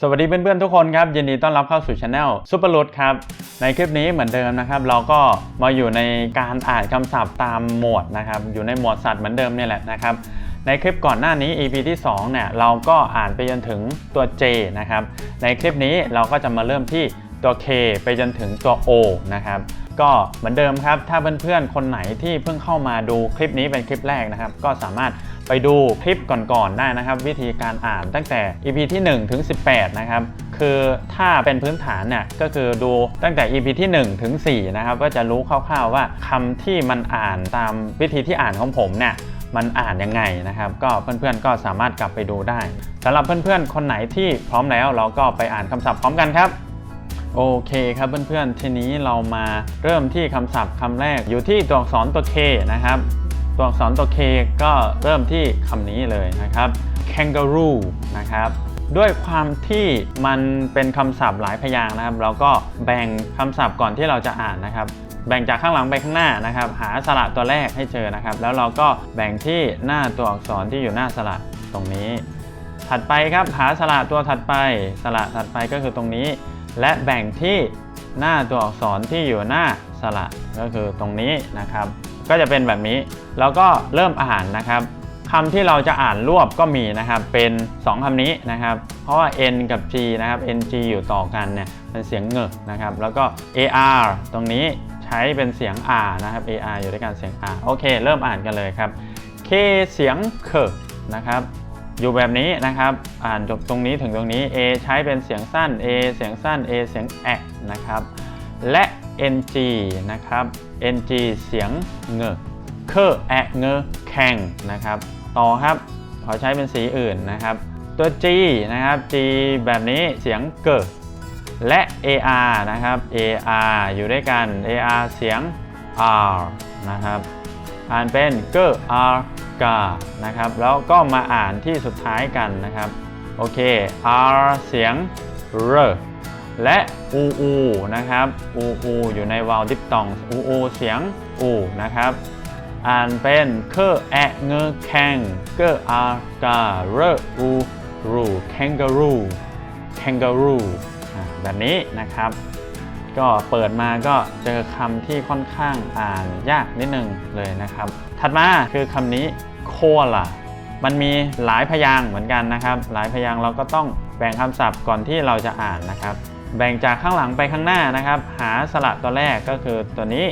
สวัสดีเพื่อนๆทุกคนครับยินดีต้อนรับเข้าสู่ช anel ซุปเปอร์ลดครับ ในคลิปนี้เหมือนเดิมนะครับ เราก็มาอยู่ในการอ่านคำศัพท์ตามหมวดนะครับ อยู่ในหมวดสัตว์เหมือนเดิมเนี่ยแหละนะครับ ในคลิปก่อนหน้านี้ EP ที่2เนี่ยเราก็อ่านไปจนถึงตัว J นะครับ ในคลิปนี้เราก็จะมาเริ่มที่ตัว K ไปจนถึงตัว O นะครับ ก็เหมือนเดิมครับ ถ้าเพื่อนๆ คนไหนที่เพิ่งเข้ามาดูคลิปนี้เป็นคลิปแรกนะครับ ก็สามารถไปดูคลิปก่อนๆได้นะครับ วิธีการอ่านตั้งแต่ EP ที่ 1 ถึง 18 นะครับ คือถ้าเป็นพื้นฐานเนี่ยก็คือดูตั้งแต่ EP ที่ 1 ถึง 4 นะครับ ก็จะรู้คร่าวๆว่าคำที่มันอ่านตามวิธีที่อ่านของผมเนี่ยมันอ่านยังไงนะครับ ก็เพื่อนๆก็สามารถกลับไปดูได้สำหรับเพื่อนๆ คนไหนที่พร้อมแล้วเราก็ไปอ่านคำศัพท์พร้อมกันครับ โอเคครับเพื่อนๆ ทีนี้เรามาเริ่มที่คำศัพท์คำแรกอยู่ที่ตัวอักษรตัว K นะครับ ตัวอักษรตัว K ก็เริ่มที่คำนี้เลยนะครับ kangaroo นะครับด้วยความที่มันเป็นคำศัพท์หลายพยางนะครับ เราก็แบ่งคำศัพท์ก่อนที่เราจะอ่านนะครับ แบ่งจากข้างหลังไปข้างหน้านะครับ หาสระตัวแรกให้เจอนะครับ แล้วเราก็แบ่งที่หน้าตัวอักษรที่อยู่หน้าสระตรงนี้ ถัดไปครับหาสระตัวถัดไป สระถัดไปก็คือตรงนี้ และแบ่งที่หน้าตัวอักษรที่อยู่หน้าสระก็คือตรงนี้นะครับ ก็จะเป็นแบบนี้แล้วก็เริ่มอ่านนะครับคำที่เราจะอ่านรวบก็มีนะครับ เป็น 2คำนี้นะครับ เพราะว่า n กับ g นะครับ ng อยู่ต่อกันเนี่ยเป็นเสียงเงกนะครับ แล้วก็ ar ตรงนี้ใช้เป็นเสียง r นะครับ ar อยู่ด้วยกันเสียง r โอเค เริ่มอ่านกันเลยครับ k เสียงเคนะครับ อยู่แบบนี้นะครับ อ่านจบตรงนี้ถึงตรงนี้ A ใช้เป็นเสียงสั้น A เสียงสั้น A เสียงแอะนะครับ และ ng นะครับ ng เสียงเงอเคอแอะเงอแข่งนะครับ ต่อครับขอใช้เป็นสีอื่นนะครับ ตัว G นะครับ G แบบนี้เสียงเกิดและ AR นะครับ AR อยู่ด้วยกัน AR เสียง R นะครับ อ่านเป็นเกออาร์ กานะครับ แล้วก็มาอ่านที่สุดท้ายกันนะครับ โอเค R เสียง R และอูอูนะครับอูอูอยู่ในวาลดิปตองอูอูเสียงอูนะครับ อ่านเป็นเคอแอะเงอแข่งเกออาการ์อูรูแคนการูแคนการูแบบนี้นะครับ ก็เปิดมาก็เจอคำที่ค่อนข้างอ่านยากนิดนึงเลยนะครับ ถัดมาคือคำนี้โคล่ะมันมีหลายพยางค์เหมือนกันนะครับ หลายพยางค์เราก็ต้องแบ่งคำศัพท์ก่อนที่เราจะอ่านนะครับ แบ่งจากข้างหลังไปข้างหน้านะครับ หาสระตัวแรกก็คือตัวนี้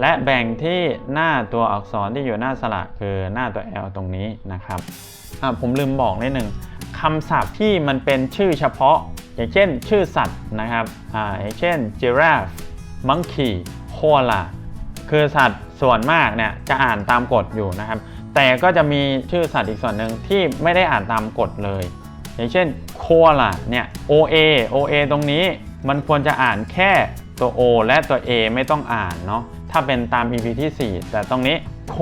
และแบ่งที่หน้าตัวอักษรที่อยู่หน้าสระคือหน้าตัว L ตรงนี้นะครับผมลืมบอกนิดหนึ่งคำศัพท์ที่มันเป็นชื่อเฉพาะ อย่างเช่น ชื่อสัตว์นะครับออย่างเช่น giraffe monkey koala คือสัตว์ ส่วนมากเนี่ยจะอ่านตามกฎอยู่นะครับ แต่ก็จะมีชื่อสัตว์อีกส่วนหนึ่งที่ไม่ได้อ่านตามกฎเลย อย่างเช่น koala เนี่ย oa oa ตรงนี้มันควรจะอ่านแค่ตัว o และตัว a ไม่ต้องอ่านเนาะถ้าเป็นตาม EP ที่ 4 แต่ตรงนี้โค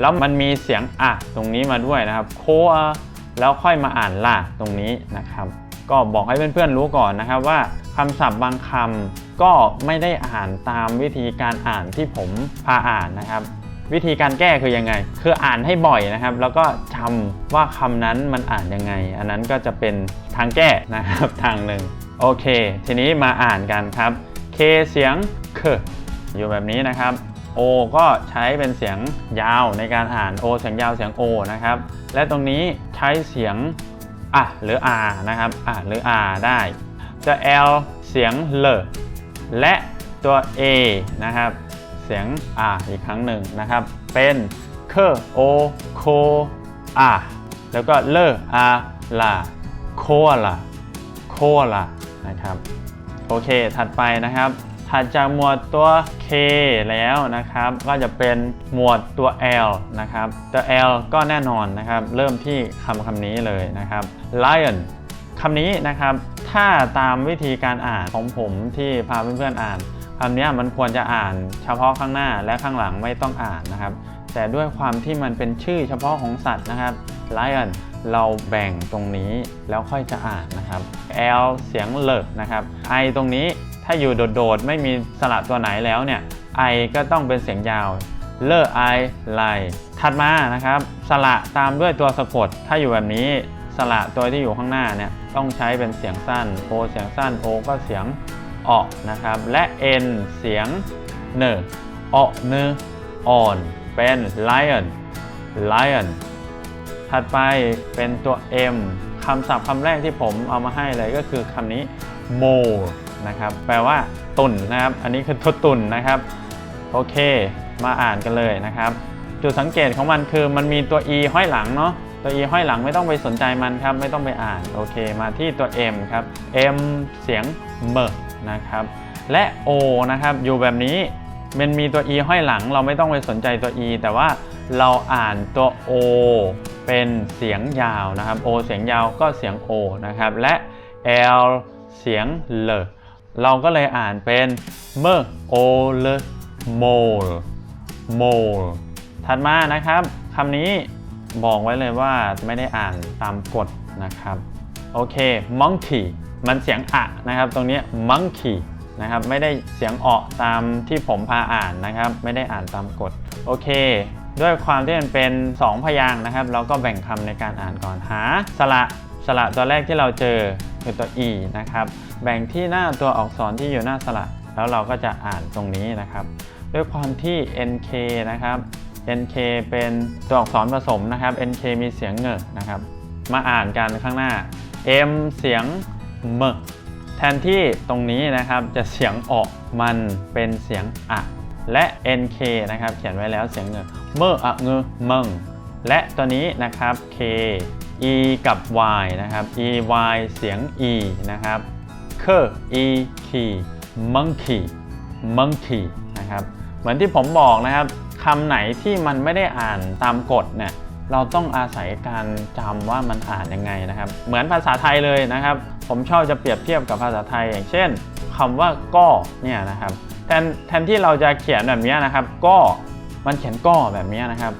แล้วมันมีเสียงอะตรงนี้มาด้วยนะครับโคแล้วค่อยมาอ่านล่ะตรงนี้นะครับ ก็บอกให้เพื่อนๆรู้ก่อนนะครับว่า คำศัพท์บางคำก็ไม่ได้อ่านตามวิธีการอ่านที่ผมพาอ่านนะครับ วิธีการแก้คือยังไง คืออ่านให้บ่อยนะครับ แล้วก็จำว่าคำนั้นมันอ่านยังไง อันนั้นก็จะเป็นทางแก้นะครับทางหนึ่งโอเค ทีนี้มาอ่านกันครับ K เสียงเคอยู่แบบนี้นะครับ O ก็ใช้เป็นเสียงยาวในการอ่าน O เสียงยาวเสียง O นะครับ และตรงนี้ใช้เสียงอะหรือ R นะครับอะหรือ R ได้ ตัว L เสียงเลและตัว A นะครับ เสียง R อีกครั้งหนึ่งนะครับ เป็นเคโอโคอาแล้วก็เลอาลาโคลาโคลานะครับ โอเค ถัดไปนะครับ ถัดจากหมวดตัว K แล้วนะครับ ก็จะเป็นหมวดตัว L นะครับ ตัว L ก็แน่นอนนะครับ เริ่มที่คำคำนี้เลยนะครับ lion ำนี้นะครับ ถ้าตามวิธีการอ่านของผมที่พาเพื่อนๆอ่านคำนี้มันควรจะอ่านเฉพาะข้างหน้าและข้างหลังไม่ต้องอ่านนะครับ แต่ด้วยความที่มันเป็นชื่อเฉพาะของสัตว์นะครับ lion เราแบ่งตรงนี้แล้วค่อยจะอ่านนะครับ L เสียงเลิกนะครับ I ตรงนี้ถ้าอยู่โดดๆ ไม่มีสระตัวไหนแล้วเนี่ย I ก็ต้องเป็นเสียงยาวเลอ I ไลถัดมานะครับ สระตามด้วยตัวสะกด ถ้าอยู่แบบนี้ สระตัวที่อยู่ข้างหน้าเนี่ยต้องใช้เป็นเสียงสั้น o เสียงสั้น o ก็เสียงออกนะครับและ n เสียงเนอออกเนออ่อนเป็น lion lion ถัดไปเป็นตัว m คำศัพท์คำแรกที่ผมเอามาให้เลยก็คือคำนี้ mole นะครับ แปลว่าตุ่นนะครับ อันนี้คือตัวตุ่นนะครับ โอเค มาอ่านกันเลยนะครับ จุดสังเกตของมันคือมันมีตัว e ห้อยหลังเนาะ ตัว e ห้อยหลังไม่ต้องไปสนใจมันครับ ไม่ต้องไปอ่าน โอเค มาที่ตัว m ครับ m เสียงเมนะครับ และ o นะครับ อยู่แบบนี้ มันมีตัว e ห้อยหลัง เราไม่ต้องไปสนใจตัว e แต่ว่าเราอ่านตัว o เป็นเสียงยาวนะครับ o เสียงยาวก็เสียง o นะครับ และ l เสียงเลเราก็เลยอ่านเป็นเมโอเลโมลโมลถัดมานะครับคำนี้ บอกไว้เลยว่าไม่ได้อ่านตามกฎนะครับ โอเค monkey มันเสียงอะนะครับ ตรงนี้ monkey นะครับ ไม่ได้เสียงออกตามที่ผมพาอ่านนะครับ ไม่ได้อ่านตามกฎ โอเค ด้วยความที่มันเป็น 2 พยางค์นะครับ เราก็แบ่งคำในการอ่านก่อนหาสระสระตัวแรกที่เราเจอคือตัว e นะครับ แบ่งที่หน้าตัวอักษรที่อยู่หน้าสระ แล้วเราก็จะอ่านตรงนี้นะครับ ด้วยความที่ nk นะครับ nk เป็นตัวอักษรผสมนะครับ nk มีเสียงเงอนะครับ มาอ่านกันข้างหน้า m เสียงเมแทนที่ตรงนี้นะครับจะเสียงออกมันเป็นเสียงอะและ nk นะครับเขียนไว้แล้วเสียงเงอเมออะเงอเมงและตัวนี้นะครับ k e กับ y นะครับ e y เสียง e นะครับเค e key monkey monkey นะครับ เหมือนที่ผมบอกนะครับ คำไหนที่มันไม่ได้อ่านตามกฎเนี่ยเราต้องอาศัยการจำว่ามันอ่านยังไงนะครับ เหมือนภาษาไทยเลยนะครับ ผมชอบจะเปรียบเทียบกับภาษาไทย อย่างเช่นคำว่าก็เนี่ยนะครับแทนแทนที่เราจะเขียนแบบนี้นะครับ ก็มันเขียนก็แบบนี้นะครับ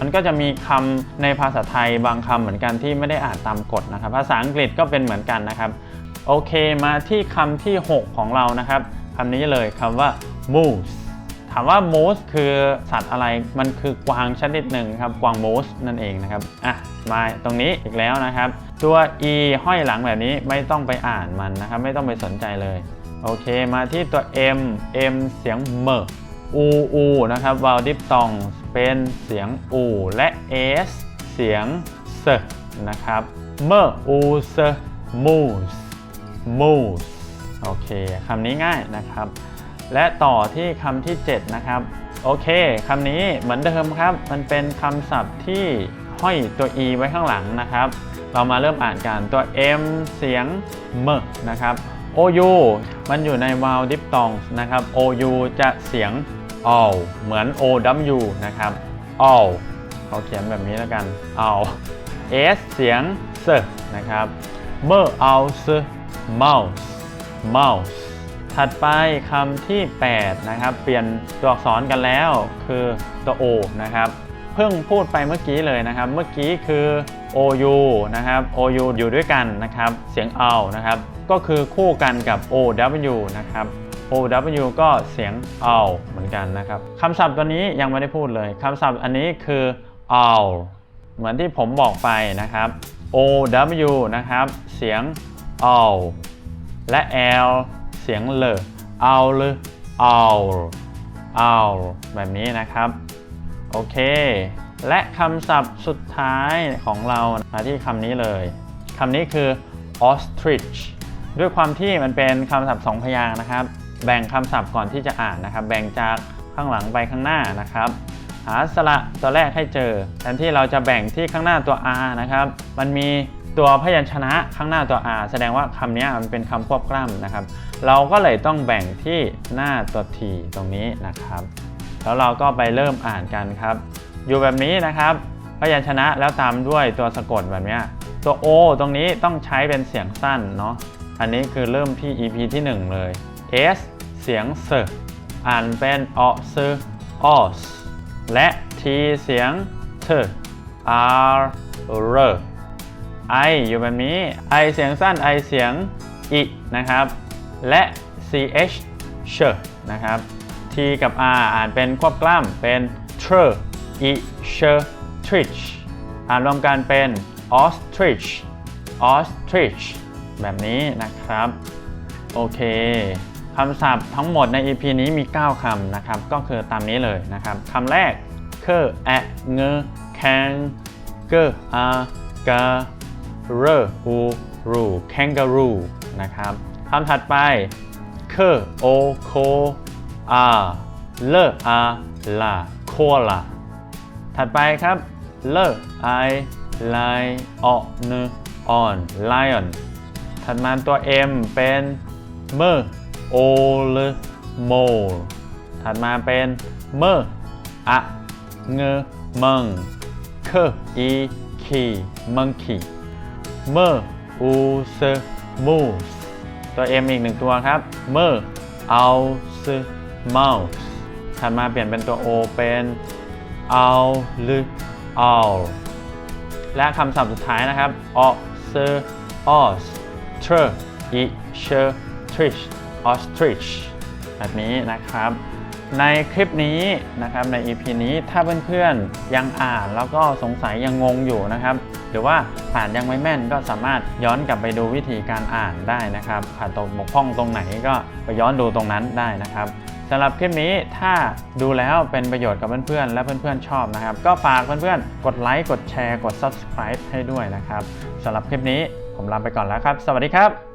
มันก็จะมีคำในภาษาไทยบางคำเหมือนกันที่ไม่ได้อ่านตามกฎนะครับ ภาษาอังกฤษก็เป็นเหมือนกันนะครับ โอเคมาที่คำที่ 6 ของเรานะครับคำนี้เลยคำว่า moose ามว่า moose คือสัตว์อะไรมันคือกวางชนิดหนึ่งครับกวาง moose นั่นเองนะครับอะมาตรงนี้อีกแล้วนะครับ ตัว e ห้อยหลังแบบนี้ไม่ต้องไปอ่านมันนะครับ ไม่ต้องไปสนใจเลย โอเคมาที่ตัว m m เสียงเมออูอูนะครับวาลดิฟตองเป็นเสียงอูและ s เสียงเซนะครับเมออูเซ moose moose โอเคคำนี้ง่ายนะครับ และต่อที่คำที่ 7 นะครับ โอเคคำนี้เหมือนเดิมครับ มันเป็นคำศัพท์ที่ห้อยตัว e ไว้ข้างหลังนะครับ เรามาเริ่มอ่านกันตัว m เสียงเมนะครับ ou มันอยู่ใน vowel diphthongs นะครับ ou จะเสียง all เหมือน ow นะครับ all เขาเขียนแบบนี้แล้วกัน all s เสียง s นะครับ เมื่อเอาซ mouse mouse ถัดไปคำที่ 8 นะครับ เปลี่ยนตัวอักษรกันแล้ว คือตัว o นะครับเพิ่งพูดไปเมื่อกี้เลยนะครับ เมื่อกี้คือ ou นะครับ ou อยู่ด้วยกันนะครับ เสียงเอานะครับ ก็คือคู่กันกับ ow นะครับ ow ก็เสียงเอาเหมือนกันนะครับคำศัพท์ตัวนี้ยังไม่ได้พูดเลยคำศัพท์อันนี้คือ owl เหมือนที่ผมบอกไปนะครับ ow นะครับ เสียง owl และ l เสียงเลอ owl owl owl แบบนี้นะครับ โอเค และคำศัพท์สุดท้ายของเรามาที่คำนี้เลยคำนี้คือ ostrich ด้วยความที่มันเป็นคำศัพท์สองพยางค์นะครับ แบ่งคำศัพท์ก่อนที่จะอ่านนะครับ แบ่งจากข้างหลังไปข้างหน้านะครับหาสระตัวแรกให้เจอแทนที่เราจะแบ่งที่ข้างหน้าตัว r นะครับ มันมีตัวพยัญชนะข้างหน้าตัว r แสดงว่าคำนี้มันเป็นคำควบกล้ำนะครับ เราก็เลยต้องแบ่งที่หน้าตัว t ตรงนี้นะครับ แล้วเราก็ไปเริ่มอ่านกันครับ อยู่แบบนี้นะครับพยัญชนะแล้วตามด้วยตัวสะกดแบบนี้ตัว o ตรงนี้ต้องใช้เป็นเสียงสั้นเนาะอันนี้คือเริ่มที่ EP ที่ 1 เลย s เสียงเซอ่านเป็นออซออสและ t เสียงเท r r i อยู่แบบนี้ i เสียงสั้น i เสียงอินะครับ และ ch เชนะครับ t กับ r อ่านเป็นควบกล้ำเป็น tr i ch trich อ่านรวมกันเป็น ostrich ostrich แบบนี้นะครับ โอเคคำศัพท์ทั้งหมดใน EP นี้มี 9 คำนะครับ ก็คือตามนี้เลยนะครับคำแรกคือแอะเงอแคงเกออากาเรอูรูแคนการูนะครับ คำถัดไปคือโอโคอาเลอาลาโคลาถัดไปครับเลไอไลออเนออน lion ถัดมาตัว M เป็นเมอโอลโมถัดมาเป็นเมออะเงมังเคอีคีมังคีเมออูเซมูส ตัว M อีกหนึ่งตัวครับเมอเอาซเมาส์ถัดมาเปลี่ยนเป็นตัว O เป็นเอาหรือ all และคำศัพท์สุดท้ายนะครับ o s e os tr i sh trish ostrich แบบนี้นะครับ ในคลิปนี้นะครับใน EP นี้ถ้าเพื่อนๆยังอ่านแล้วก็สงสัยยังงงอยู่นะครับ หรือว่าผ่านยังไม่แม่นก็สามารถย้อนกลับไปดูวิธีการอ่านได้นะครับขาดตกบกพร่องตรงไหนก็ไปย้อนดูตรงนั้นได้นะครับสำหรับคลิปนี้ถ้าดูแล้วเป็นประโยชน์กับเพื่อนๆ และเพื่อนๆชอบนะครับ ก็ฝากเพื่อนๆ กดไลค์ กดแชร์ กด subscribe ให้ด้วยนะครับสำหรับคลิปนี้ผมลาไปก่อนแล้วครับ สวัสดีครับ